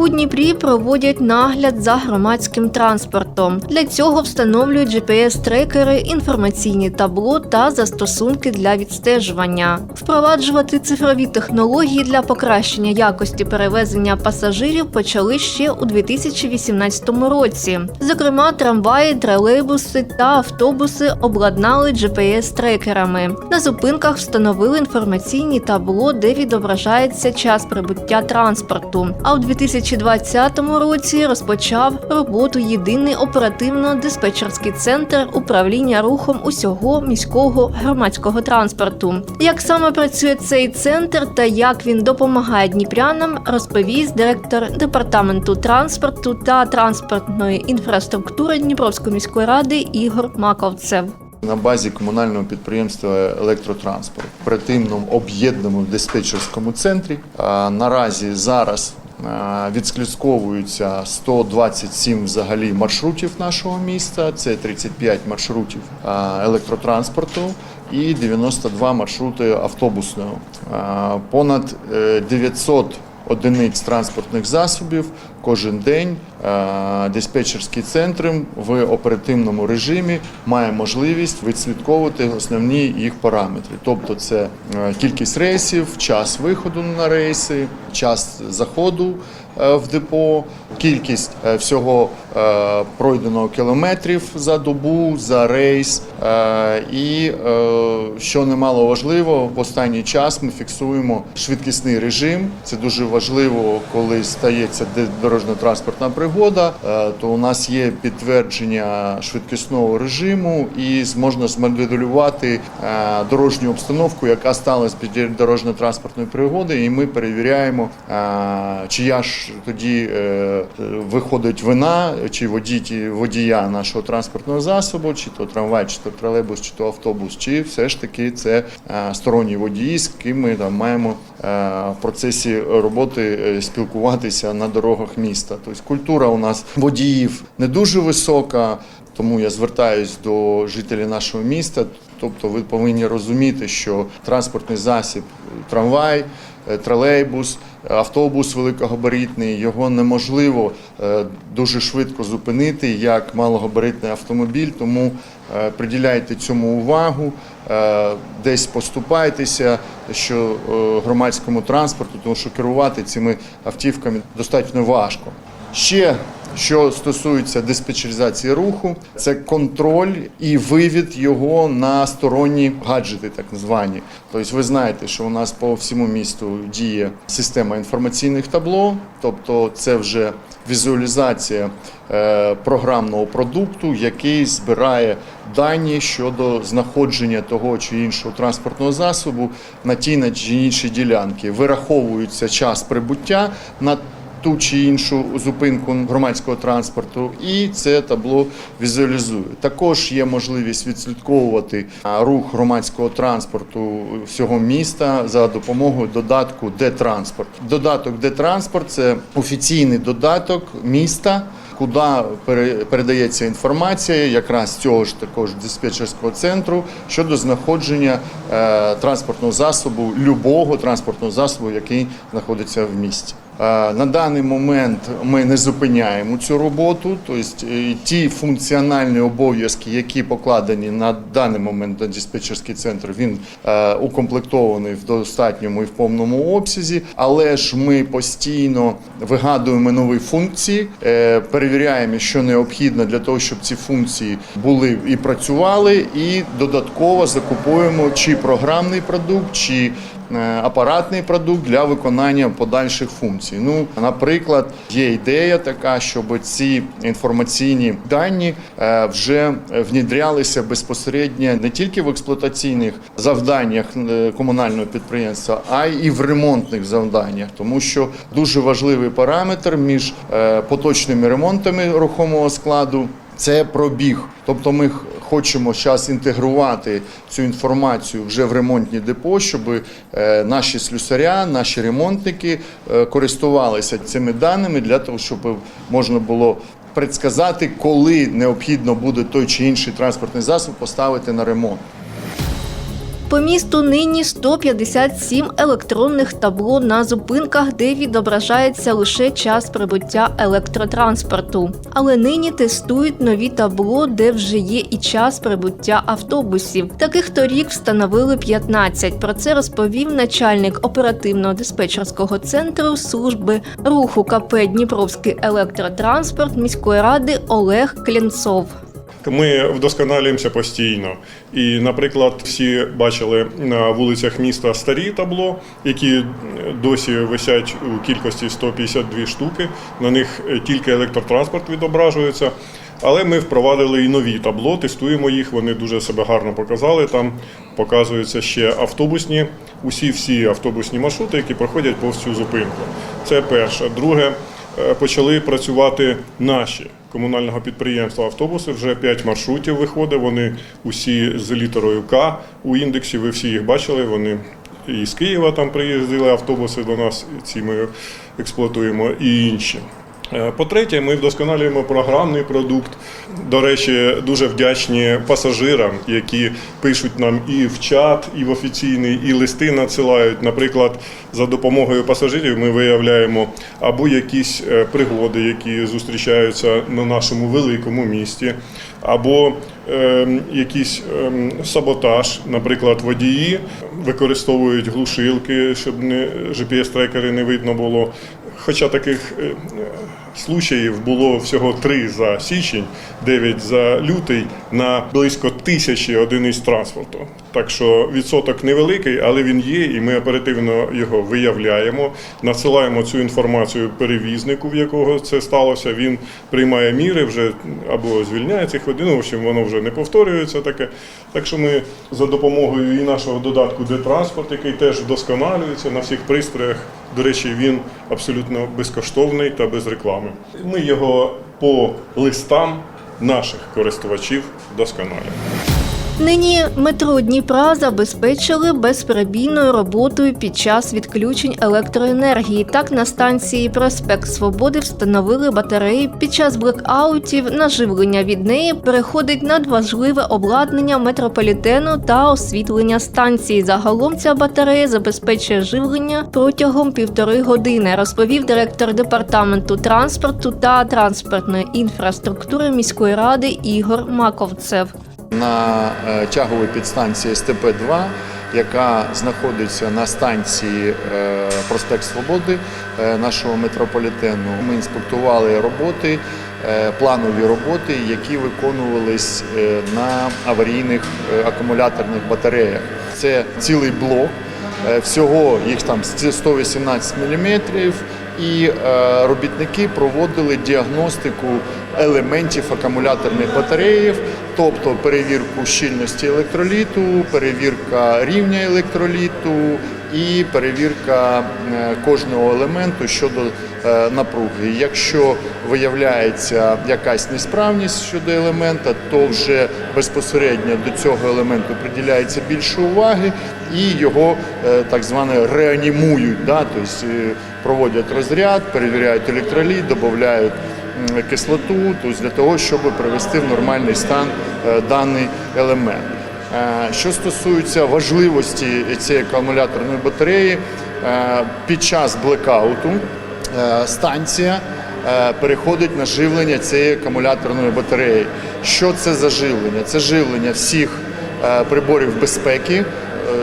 У Дніпрі проводять нагляд за громадським транспортом. Для цього встановлюють GPS-трекери, інформаційні табло та застосунки для відстежування. Впроваджувати цифрові технології для покращення якості перевезення пасажирів почали ще у 2018 році. Зокрема, трамваї, тролейбуси та автобуси обладнали GPS-трекерами. На зупинках встановили інформаційні табло, де відображається час прибуття транспорту. А у 2020 році розпочав роботу єдиний оперативно-диспетчерський центр управління рухом усього міського громадського транспорту. Як саме працює цей центр та як він допомагає дніпрянам, розповість директор департаменту транспорту та транспортної інфраструктури Дніпровської міської ради Ігор Маковцев. На базі комунального підприємства електротранспорт в оперативному об'єднаному диспетчерському центрі. Наразі зараз відслідковуються 127 взагалі маршрутів нашого міста. Це 35 маршрутів електротранспорту і 92 маршрути автобусного. Понад е, 900 одиниць транспортних засобів кожен день е, диспетчерський центр в оперативному режимі має можливість відслідковувати основні їх параметри. Тобто це е, кількість рейсів, час виходу на рейси, час заходу е, в депо, кількість всього пройденого кілометрів за добу, за рейс. І що немало важливо, в останній час ми фіксуємо швидкісний режим. Це дуже важливо, коли стається де- дорожньо-транспортна пригода. е, То у нас є підтвердження швидкісного режиму і можна змоделювати е, дорожню обстановку, яка сталася під дорожньо-транспортної пригоди, і ми перевіряємо, е, чия ж тоді виходить вина, чи водій, водія нашого транспортного засобу, чи то трамвай, чи то тролейбус, чи то автобус, чи все ж таки це сторонній водій, з ким ми там маємо в процесі роботи спілкуватися на дорогах міста. Тобто культура у нас водіїв не дуже висока. Тому я звертаюсь до жителів нашого міста. Тобто, ви повинні розуміти, що транспортний засіб, трамвай, е, тролейбус, автобус великогабаритний, його неможливо е, дуже швидко зупинити як малогабаритний автомобіль. Тому е, приділяйте цьому увагу, е, десь поступайтеся, що громадському транспорту, тому що керувати цими автівками достатньо важко. Ще що стосується диспетчеризації руху, це контроль і вивід його на сторонні гаджети, так звані. Тобто, ви знаєте, що у нас по всьому місту діє система інформаційних табло, тобто це вже візуалізація е, програмного продукту, який збирає дані щодо знаходження того чи іншого транспортного засобу на тій чи іншій ділянці. Вираховується час прибуття на ту чи іншу зупинку громадського транспорту, і це табло візуалізує. Також є можливість відслідковувати рух громадського транспорту всього міста за допомогою додатку Де-транспорт. Додаток Де-транспорт це офіційний додаток міста. Куди пере- передається інформація, якраз цього ж також диспетчерського центру щодо знаходження е, транспортного засобу, любого транспортного засобу, який знаходиться в місті. Е, На даний момент ми не зупиняємо цю роботу, тобто е, ті функціональні обов'язки, які покладені на даний момент на диспетчерський центр, він е, укомплектований в достатньому і в повному обсязі, але ж ми постійно вигадуємо нові функції, перевіряємо, що необхідно для того, щоб ці функції були і працювали, і додатково закупуємо чи програмний продукт, чи апаратний продукт для виконання подальших функцій. Ну, наприклад, є ідея така, щоб ці інформаційні дані е, вже внідрялися безпосередньо не тільки в експлуатаційних завданнях е, комунального підприємства, а й в ремонтних завданнях, тому що дуже важливий параметр між е, поточними ремонтами рухомого складу. Це пробіг, тобто ми хочемо зараз інтегрувати цю інформацію вже в ремонтні депо, щоб е, наші слюсаря, наші ремонтники е, користувалися цими даними для того, щоб можна було предсказати, коли необхідно буде той чи інший транспортний засіб поставити на ремонт. По місту нині 157 електронних табло на зупинках, де відображається лише час прибуття електротранспорту. Але нині тестують нові табло, де вже є і час прибуття автобусів. Таких торік встановили 15. Про це розповів начальник оперативного диспетчерського центру служби руху КП Дніпровський електротранспорт міської ради Олег Клінцов. Ми вдосконалюємося постійно. І, наприклад, всі бачили на вулицях міста старі табло, які досі висять у кількості 152 штуки. На них е, тільки електротранспорт відображується. Але ми впровадили і нові табло, тестуємо їх. Вони дуже себе гарно показали. Там показуються ще автобусні, усі всі автобусні маршрути, які проходять повз цю зупинку. Це перше. Друге, почали працювати наші комунального підприємства автобуси. Вже 5 маршрутів виходить. Вони усі з літерою К у індексі. Ви всі їх бачили. Вони і з Києва там приїздили автобуси до нас. Ці ми експлуатуємо, і інші. Е, По-третє, ми вдосконалюємо програмний продукт. До речі, дуже вдячні пасажирам, які пишуть нам і в чат, і в офіційний, і листи надсилають. Наприклад, за допомогою пасажирів ми виявляємо або якісь е, пригоди, які зустрічаються на нашому великому місті, або е, якийсь е, саботаж, наприклад, водії використовують глушилки, щоб не GPS-трекери не видно було. Хоча таких е, случаїв було всього три за січень, 9 за лютий на близько тисячі одиниць транспорту. Так що відсоток невеликий, але він є, і ми оперативно його виявляємо, надсилаємо цю інформацію перевізнику, в якого це сталося. Він приймає міри вже або звільняє цих водій, ну, в общем, воно вже не повторюється таке. Так що ми за допомогою і нашого додатку «Де-транспорт», який теж вдосконалюється на всіх пристроях. До речі, він абсолютно безкоштовний та без реклами. Ми його по листам наших користувачів вдосконалюємо. Нині метро Дніпра забезпечили безперебійною роботою під час відключень електроенергії. Так на станції Проспект Свободи встановили батареї. Під час блекаутів наживлення від неї переходить надважливе обладнання метрополітену та освітлення станції. Загалом ця батарея забезпечує живлення протягом півтори години, розповів директор департаменту транспорту та транспортної інфраструктури міської ради Ігор Маковцев. На е, тяговій підстанції СТП-2, яка знаходиться на станції е, Проспект Свободи е, нашого метрополітену. Ми інспектували роботи, планові роботи, які виконувались на аварійних акумуляторних батареях. Це цілий блок. Всього їх там 118 мм, і е, робітники проводили діагностику елементів акумуляторних батареїв, тобто перевірку щільності електроліту, перевірка рівня електроліту і перевірка е, кожного елементу щодо е, напруги. Якщо виявляється якась несправність щодо елемента, то вже безпосередньо до цього елементу приділяється більше уваги і його е, так зване реанімують. Да? Тобто е, проводять розряд, перевіряють електроліт, додають кислоту, тобто для того, щоб привести в нормальний стан е, даний елемент. Що стосується важливості цієї акумуляторної батареї, під час блекауту станція переходить на живлення цієї акумуляторної батареї. Що це за живлення? Це живлення всіх приборів безпеки,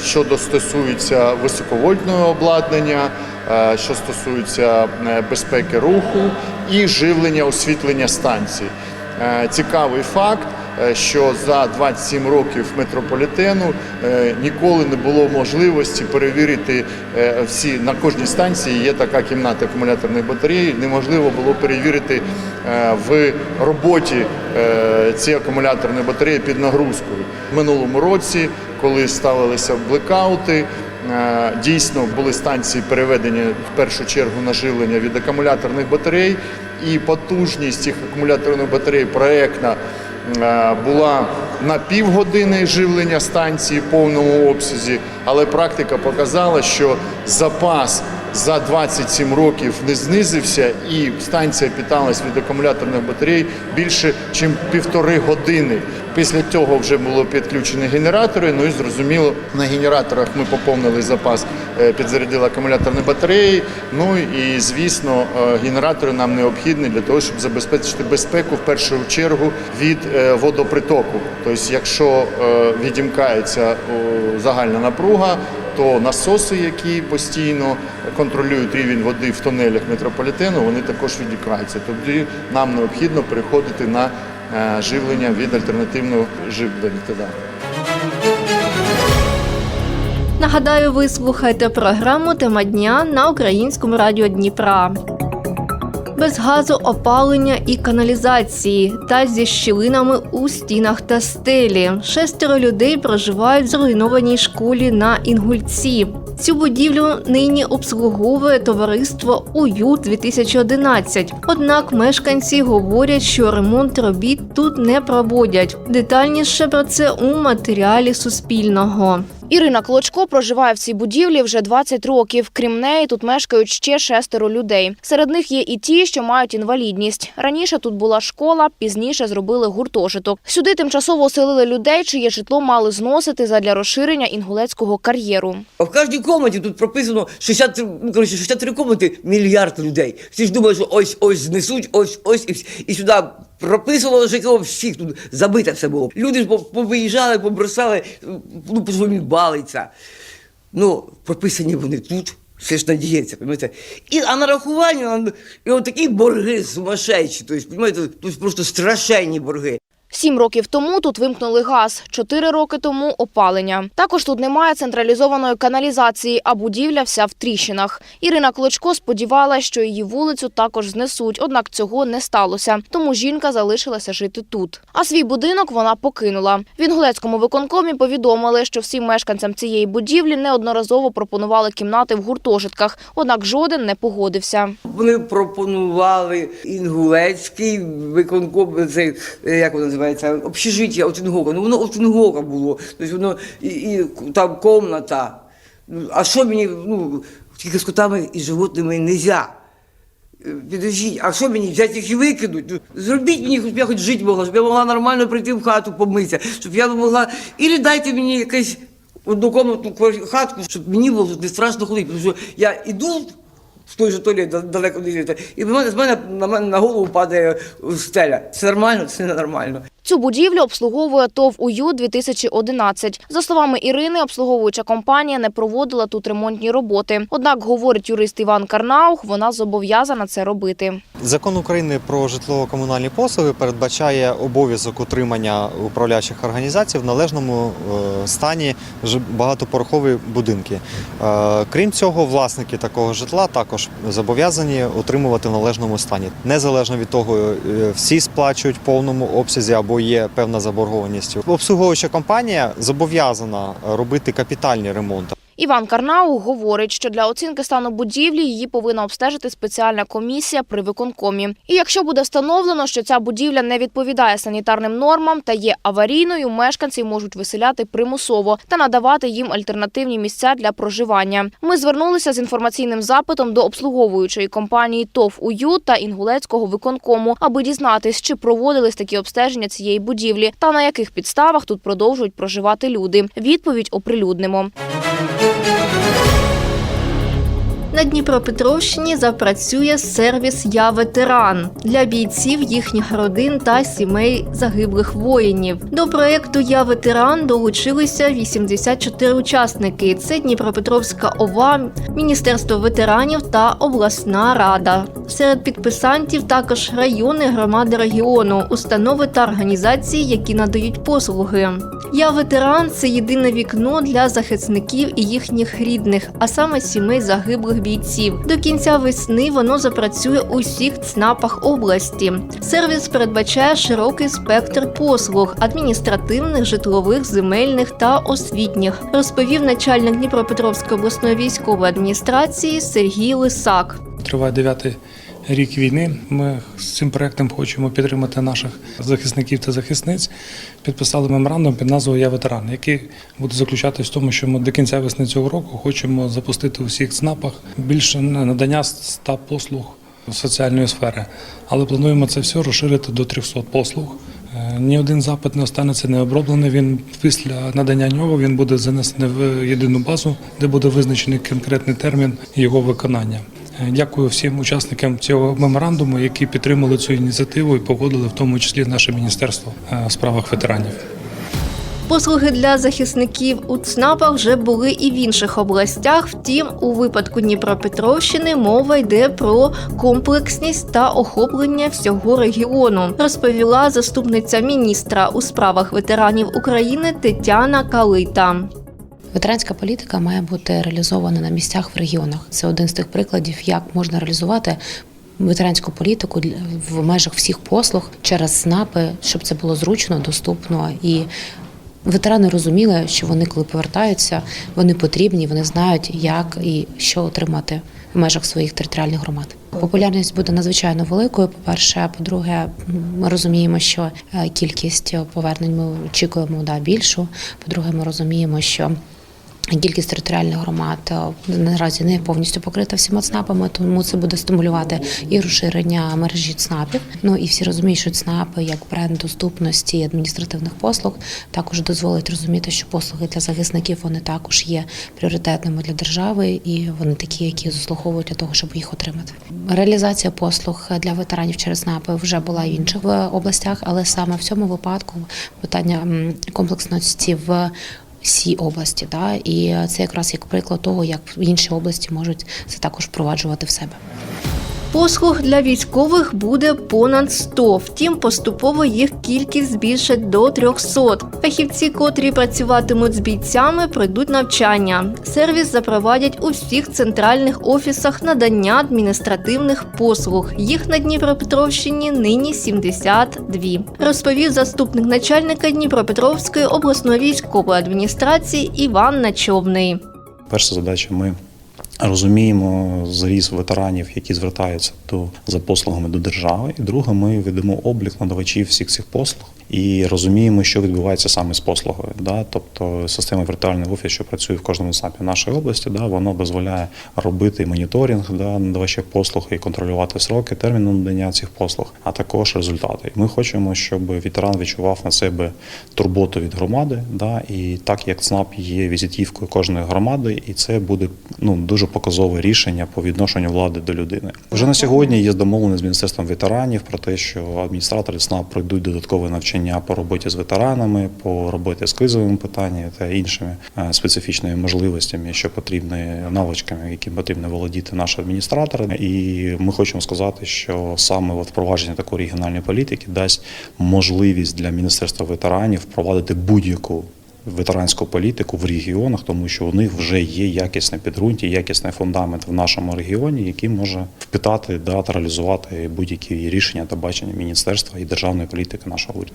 що стосується високовольтного обладнання, е, що стосується е, безпеки руху і живлення освітлення станції. Е, Цікавий факт, що за 27 років метрополітену е, ніколи не було можливості перевірити е, всі на кожній станції. Є така кімната акумуляторної батареї. Неможливо було перевірити е, в роботі е, цієї акумуляторної батареї під нагрузкою. В минулому році, коли ставилися блекаути, Е, Дійсно були станції переведені в першу чергу на живлення від акумуляторних батарей, і потужність цих акумуляторних батарей проектна е, була на півгодини живлення станції в повному обсязі, але практика показала, що запас за 27 років не знизився, і станція питалась від акумуляторних батарей більше, ніж півтори години. Після цього вже було підключені генератори. Ну і зрозуміло, на генераторах ми поповнили запас, е, підзарядили акумуляторні батареї. Ну і звісно, е, генератори нам необхідні для того, щоб забезпечити безпеку в першу чергу від е, водопритоку. Тобто, якщо відімкається загальна напруга, то насоси, які постійно контролюють рівень води в тунелях метрополітену, вони також відікаються. Тоді нам необхідно переходити на е, живлення від альтернативного живлення. Нагадаю, ви слухаєте програму Тема дня на українському радіо Дніпра. Без газу, опалення і каналізації та зі щілинами у стінах та стелі. Шестеро людей проживають в зруйнованій школі на Інгульці. Цю будівлю нині обслуговує товариство УЮ 2011 Однак мешканці говорять, що ремонт робіт тут не проводять. Детальніше про це у матеріалі Суспільного. Ірина Клочко проживає в цій будівлі вже 20 років. Крім неї, тут мешкають ще шестеро людей. Серед них є і ті, що мають інвалідність. Раніше тут була школа, пізніше зробили гуртожиток. Сюди тимчасово оселили людей, чиє житло мали зносити задля розширення інгулецького кар'єру. В кожній комнаті тут прописано 60, ну, коротше, 63 комнати, мільярд людей. Всі ж думають, що ось ось знесуть, ось ось і сюди прописано житло всіх тут забите все було. Люди ж повиїжджали, побросали, ну, по своїм балиться. Ну, прописані вони тут. Все ж надіється, розумієте? І, а нарахування, і отакі борги сумасшедші, тобто, розумієте, тут просто страшенні борги. Сім років тому тут вимкнули газ, чотири роки тому опалення. Також тут немає централізованої каналізації, а будівля вся в тріщинах. Ірина Клочко сподівалася, що її вулицю також знесуть, однак цього не сталося. Тому жінка залишилася жити тут. А свій будинок вона покинула. В Інгулецькому виконкомі повідомили, що всім мешканцям цієї будівлі неодноразово пропонували кімнати в гуртожитках, однак жоден не погодився. Вони пропонували інгулецький виконком, це як воно називається, общежиття Отингова. Ну воно Отингова було. Тобто воно і, і там комната. Ну, а що мені, ну, тільки з котами і животними не можна. Підождіть, а що мені взяти їх і викинуть? Ну, зробіть мені, щоб я хоч жити могла, щоб я могла нормально прийти в хату помитися, щоб я могла. Ілі дайте мені якусь однокомнатну хатку, щоб мені було не страшно ходити. Тому що я іду в той же туалет далеко не йти, і з мене на мене на голову падає стеля. Це нормально, це не нормально. Цю будівлю обслуговує ТОВ УЮ 2011. За словами Ірини, обслуговуюча компанія не проводила тут ремонтні роботи. Однак, говорить юрист Іван Карнаух, вона зобов'язана це робити. Закон України про житлово-комунальні послуги передбачає обов'язок утримання управляючих організацій в належному е, стані багатопорохові будинки. Е, Крім цього, власники такого житла також зобов'язані утримувати в належному стані. Незалежно від того, е, всі сплачують в повному обсязі або є певна заборгованість. Обслуговуюча компанія зобов'язана робити капітальні ремонти. Іван Карнаух говорить, що для оцінки стану будівлі її повинна обстежити спеціальна комісія при виконкомі. І якщо буде встановлено, що ця будівля не відповідає санітарним нормам та є аварійною, мешканці можуть виселяти примусово та надавати їм альтернативні місця для проживання. Ми звернулися з інформаційним запитом до обслуговуючої компанії ТОВ УЮ та Інгулецького виконкому, аби дізнатись, чи проводились такі обстеження цієї будівлі та на яких підставах тут продовжують проживати люди. Відповідь оприлюднимо. На Дніпропетровщині запрацює сервіс Я ветеран для бійців, їхніх родин та сімей загиблих воїнів. До проекту Я ветеран долучилися 84 учасники. Це Дніпропетровська ОВА, Міністерство ветеранів та обласна рада. Серед підписантів також райони, громади регіону, установи та організації, які надають послуги. Я ветеран це єдине вікно для захисників і їхніх рідних, а саме сімей загиблих бійців. До кінця весни воно запрацює у всіх ЦНАПах області. Сервіс передбачає широкий спектр послуг адміністративних, житлових, земельних та освітніх, розповів начальник Дніпропетровської обласної військової адміністрації Сергій Лисак. Триває дев'ятий рік війни. Ми з цим проектом хочемо підтримати наших захисників та захисниць. Підписали меморандум під назвою Я ветеран, який буде заключатись в тому, що ми до кінця весни цього року хочемо запустити у всіх ЦНАПах більше надання ста послуг соціальної сфери. Але плануємо це все розширити до 300 послуг. Е, Ні один запит не останеться необроблений. Він після надання нього він буде занесений в єдину базу, де буде визначений конкретний термін його виконання. Дякую всім учасникам цього меморандуму, які підтримали цю ініціативу і погодили, в тому числі наше міністерство е, у справах ветеранів. Послуги для захисників у ЦНАПах вже були і в інших областях. Втім, у випадку Дніпропетровщини мова йде про комплексність та охоплення всього регіону, розповіла заступниця міністра у справах ветеранів України Тетяна Калита. Ветеранська політика має бути реалізована на місцях в регіонах. Це один з тих прикладів, як можна реалізувати ветеранську політику в межах всіх послуг через СНАПи, щоб це було зручно, доступно і. Ветерани розуміли, що вони, коли повертаються, вони потрібні, вони знають, як і що отримати в межах своїх територіальних громад. Популярність буде надзвичайно великою. По-перше, по-друге, ми розуміємо, що е, кількість повернень ми очікуємо да, більшу. По-друге, ми розуміємо, що Кількість територіальних громад е, наразі не повністю покрита всіма ЦНАПами, тому це буде стимулювати і розширення мережі ЦНАПів. Ну і всі розуміють, що ЦНАПи як бренд доступності адміністративних послуг також дозволить розуміти, що послуги для захисників вони також є пріоритетними для держави, і вони такі, які заслуговують для того, щоб їх отримати. Реалізація послуг для ветеранів через ЦНАПи вже була в інших е, областях, але саме в цьому випадку питання комплексності в всій області, да, і це якраз як приклад того, як інші області можуть це також впроваджувати в себе. Послуг для військових буде понад 100, втім поступово їх кількість збільшить до 300. Фахівці, котрі працюватимуть з бійцями, пройдуть навчання. Сервіс запровадять у всіх центральних офісах надання адміністративних послуг. Їх на Дніпропетровщині нині 72. Розповів заступник начальника Дніпропетровської обласної військової адміністрації Іван Начовний. Перша задача ми розуміємо заріз ветеранів, які звертаються до за послугами до держави. І друге, ми ведемо облік надавачів всіх цих послуг і розуміємо, що відбувається саме з послугою. Да? Тобто система віртуальний офіс, що працює в кожному ЦНАПі нашої області, да, воно дозволяє робити моніторинг да, надавачів послуг і контролювати сроки, терміни надання цих послуг, а також результати. Ми хочемо, щоб ветеран відчував на себе турботу від громади, да, і так як ЦНАП є візитівкою кожної громади, і це буде ну дуже показове рішення по відношенню влади до людини. Вже на сьогодні є домовленість з міністерством ветеранів про те, що адміністратори ЦНАП пройдуть додаткове навчання по роботі з ветеранами, по роботі з кризовими питаннями та іншими е, специфічними можливостями, що потрібні навичками, які потрібно володіти наші адміністратори. І ми хочемо сказати, що саме от впровадження такої регіональної політики дасть можливість для міністерства ветеранів впровадити будь-яку ветеранську політику в регіонах, тому що у них вже є якісне підґрунтя, якісний фундамент в нашому регіоні, який може впитати да, реалізувати будь-які рішення та бачення міністерства і державної політики нашого уряду.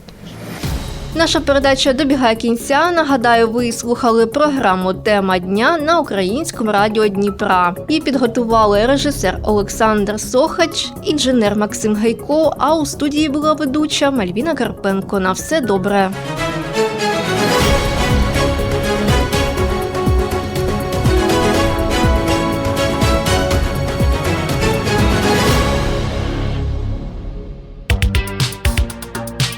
Наша передача добігає кінця. Нагадаю, ви слухали програму Тема дня на українському радіо Дніпра. Її підготували режисер Олександр Сохач, інженер Максим Гайко. А у студії була ведуча Мальвіна Карпенко. На все добре.